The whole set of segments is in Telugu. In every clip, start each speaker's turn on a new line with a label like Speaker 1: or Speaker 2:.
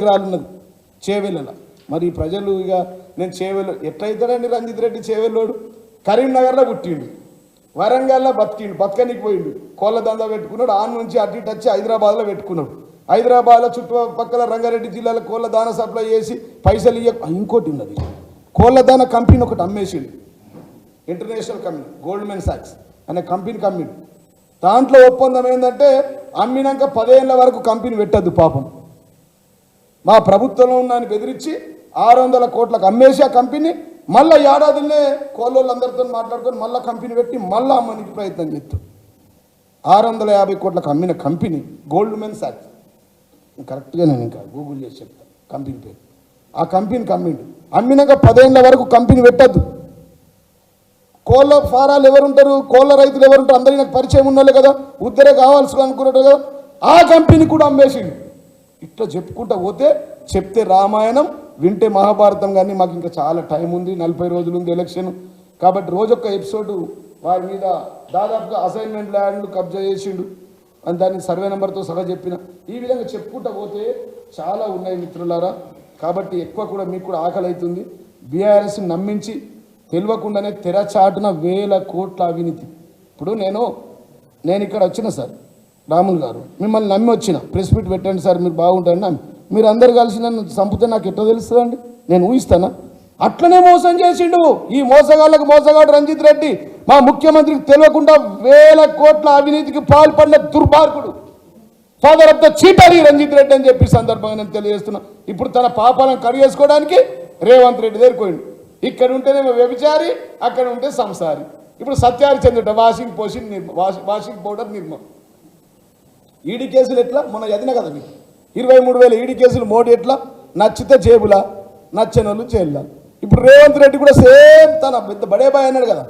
Speaker 1: ఎకరాలు ఉన్నది చేవెళ్ళ మరి ప్రజలు ఇక నేను చేవెళ్ళు ఎట్లయితాడండి రంజిత్ రెడ్డి చేవెళ్ళోడు? కరీంనగర్లో పుట్టిండు. వరంగల్లో బతికిండు బతకనికి పోయిండు. కోళ్ళ దందా పెట్టుకున్నాడు. ఆన్ నుంచి అటు ఇటు వచ్చి హైదరాబాద్లో పెట్టుకున్నాడు. హైదరాబాద్లో చుట్టుపక్కల రంగారెడ్డి జిల్లాలో కోళ్ళ దాన సప్లై చేసి పైసలు ఇయ్య ఇంకోటి ఉన్నది. కోళ్ళ దాన కంపెనీ ఒకటి అమ్మేసిండు. ఇంటర్నేషనల్ కంపెనీ గోల్డ్మెన్ సాక్స్ అనే కంపెనీ కంపెనీ దాంట్లో ఒప్పందం ఏంటంటే అమ్మినాక పదేళ్ళ వరకు కంపెనీ పెట్టద్దు పాపం. మా ప్రభుత్వంలో ఉన్నాను బెదిరించి ఆరు వందల కోట్లకు అమ్మేసి ఆ కంపెనీ మళ్ళీ ఏడాదిలోనే కోళ్ళోళ్ళందరితో మాట్లాడుకొని మళ్ళీ కంపెనీ పెట్టి మళ్ళీ అమ్మనికి ప్రయత్నం చేస్తాం ఆరు వందల యాభై కోట్లకు అమ్మిన కంపెనీ గోల్డ్ మెన్ సాక్స్ కరెక్ట్గా నేను ఇంకా గూగుల్ చేసి చెప్తాను కంపెనీ పేరు. ఆ కంపెనీ అమ్మిండు అమ్మినాక పదేళ్ళ వరకు కంపెనీ పెట్టద్దు. కోళ్ళ ఫారాలు ఎవరుంటారు? కోళ్ళ రైతులు ఎవరుంటారు? అందరికీ నాకు పరిచయం ఉన్నోళ్ళే కదా. ఉద్దరే కావాల్సి అనుకున్నట్టు కదా. ఆ కంపెనీ కూడా అమ్మేసిండు. ఇట్లా చెప్పుకుంటా పోతే చెప్తే రామాయణం వింటే మహాభారతం కానీ మాకు ఇంకా చాలా టైం ఉంది నలభై రోజులు ఉంది ఎలక్షన్ కాబట్టి రోజొక్క ఎపిసోడ్ వారి మీద దాదాపుగా అసైన్మెంట్ ల్యాండ్లు కబ్జా చేసిండు. అని దాన్ని సర్వే నెంబర్తో సహా చెప్పిన. ఈ విధంగా చెప్పుకుంటా పోతే చాలా ఉన్నాయి మిత్రులారా. కాబట్టి ఎక్కువ కూడా మీకు కూడా ఆకలి అవుతుంది బీఆర్ఎస్ నమ్మించి తెలియకుండానే తెరచాటున వేల కోట్ల అవినీతి. ఇప్పుడు నేను నేను ఇక్కడ వచ్చిన సార్. రాములు గారు. మిమ్మల్ని నమ్మి వచ్చిన. ప్రెస్ మీట్ పెట్టండి సార్ మీరు బాగుంటారని నమ్మి. మీరు అందరు కలిసి నన్ను చంపితే నాకు ఎట్లా తెలుస్తుందండి? నేను ఊహిస్తానా? అట్లనే మోసం చేసిండు. ఈ మోసగాళ్ళకు మోసగాడు రంజిత్ రెడ్డి. మా ముఖ్యమంత్రికి తెలియకుండా వేల కోట్ల అవినీతికి పాల్పడిన దుర్మార్గుడు. Father of the cheatery Ranjith Reddy అని చెప్పి సందర్భంగా నేను తెలియజేస్తున్నా. ఇప్పుడు తన పాపాలను కడిగేసుకోవడానికి రేవంత్ రెడ్డి దగ్గరికి ఇక్కడ ఉంటేనేమో వ్యభిచారి అక్కడ ఉంటే సంసారి. ఇప్పుడు సత్యారిచంద్రుట washing poaching Nirma washing washing powder Nirma ED కేసులు ఎట్లా? మొన్న చదివిన కదా మీకు? ఇరవై మూడు వేల ఈడీ కేసులు మోడీ ఎట్లా? నచ్చితే జేబులా? నచ్చనోళ్ళు చేయాల ఇప్పుడు రేవంత్ రెడ్డి కూడా సేమ్ తన పెద్ద బడే బాయ్ అన్నాడు కదా.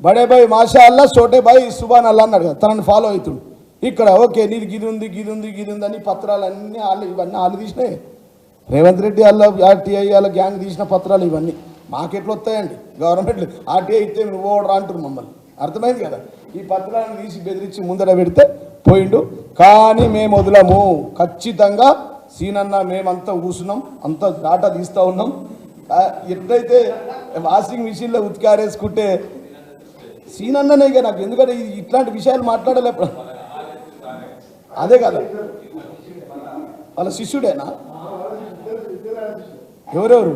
Speaker 1: బడే బాయ్ మాషా అల్లా సోటే బాయ్ సుబాన్ అల్లా అన్నాడు కదా. తనని ఫాలో అవుతుండు. ఇక్కడ ఓకే నీది గిది ఉంది గిది ఉంది గిది ఉంది అని పత్రాలు అన్నీ వాళ్ళు ఇవన్నీ వాళ్ళు తీసినాయి. రేవంత్ రెడ్డి వాళ్ళ ఆర్టీఐ వాళ్ళ గ్యాంగ్ తీసిన పత్రాలు ఇవన్నీ. మాకెట్లు వస్తాయండి? గవర్నమెంట్ ఆర్టీఐ ఇస్తే నువ్వు ఓడరా అంటారు మమ్మల్ని. అర్థమైంది కదా? ఈ పత్రాలను తీసి బెదిరించి ముందర పెడితే పోయిండు. కానీ మేము వదలము. ఖచ్చితంగా సీనన్న మేమంతా కూర్చున్నాం. అంత డాటా తీస్తూ ఉన్నాం. ఎట్లయితే వాషింగ్ మిషన్లో ఉతికారేసుకుంటే సీనన్ననే ఇక నాకు. ఎందుకంటే ఇట్లాంటి విషయాలు మాట్లాడలేప్పుడు అదే కదా. వాళ్ళ శిష్యుడేనా? ఎవరెవరు?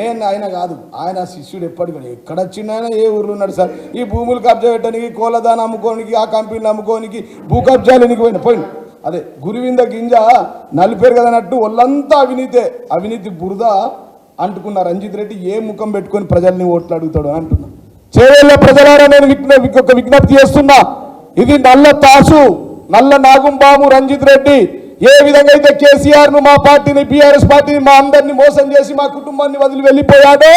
Speaker 1: నేను ఆయన కాదు ఆయన శిష్యుడు ఎప్పటికీ ఎక్కడ వచ్చిండు ఆయన ఏ ఊర్లో ఉన్నాడు సార్? ఈ భూములు కబ్జా పెట్టడానికి కోళ్ళదాన అమ్ముకోనికి ఆ కంపెనీలు అమ్ముకోనికి భూ కబ్జాలనికి పోయిన పోయిన. అదే గురువింద గింజ నలిపేరు కదన్నట్టు వాళ్ళంతా అవినీతే. అవినీతి బురద అంటుకున్న రంజిత్ రెడ్డి ఏ ముఖం పెట్టుకొని ప్రజల్ని ఓట్లు అడుగుతాడు అని అంటున్నా. చేవేళ్ళ ప్రజలారా నేను ఒక విజ్ఞప్తి చేస్తున్నా. ఇది నల్ల తాసు నల్ల నాగుంబాము రంజిత్ రెడ్డి. ఏ విధంగా అయితే కేసీఆర్ను మా పార్టీని బీఆర్ఎస్ పార్టీని మా అందరిని మోసం చేసి మా కుటుంబాన్ని వదిలి వెళ్ళిపోయాడో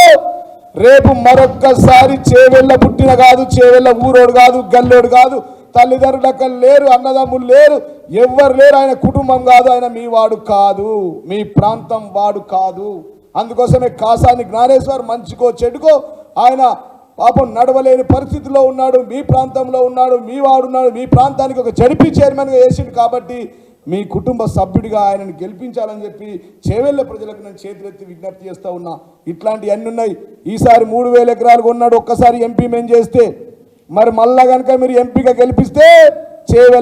Speaker 1: రేపు మరొక్కసారి చేవెళ్ళ పుట్టిన కాదు చేవెళ్ళ ఊరోడు కాదు గల్లోడు కాదు తల్లిదండ్రులు లేరు అన్నదమ్ములు లేరు ఎవ్వరు లేరు ఆయన కుటుంబం కాదు ఆయన మీ వాడు కాదు మీ ప్రాంతం వాడు కాదు. అందుకోసమే కాసాని జ్ఞానేశ్వర్ మంచికో చెడుకో ఆయన పాపం నడవలేని పరిస్థితిలో ఉన్నాడు మీ ప్రాంతంలో ఉన్నాడు మీ వాడున్నాడు మీ ప్రాంతానికి ఒక జడిపి చైర్మన్గా వేసిండు కాబట్టి మీ కుటుంబ సభ్యుడిగా ఆయనను గెలిపించాలని చెప్పి చేవెళ్ళ ప్రజలకు నేను చేతులెత్తి విజ్ఞప్తి చేస్తా ఉన్నా. ఇట్లాంటివి అన్ని ఉన్నాయి. ఈసారి మూడు వేల ఎకరాలు కొన్నాడు ఒక్కసారి ఎంపీ మేము చేస్తే. మరి మళ్ళా కనుక మీరు ఎంపీగా గెలిపిస్తే చేవెళ్ళ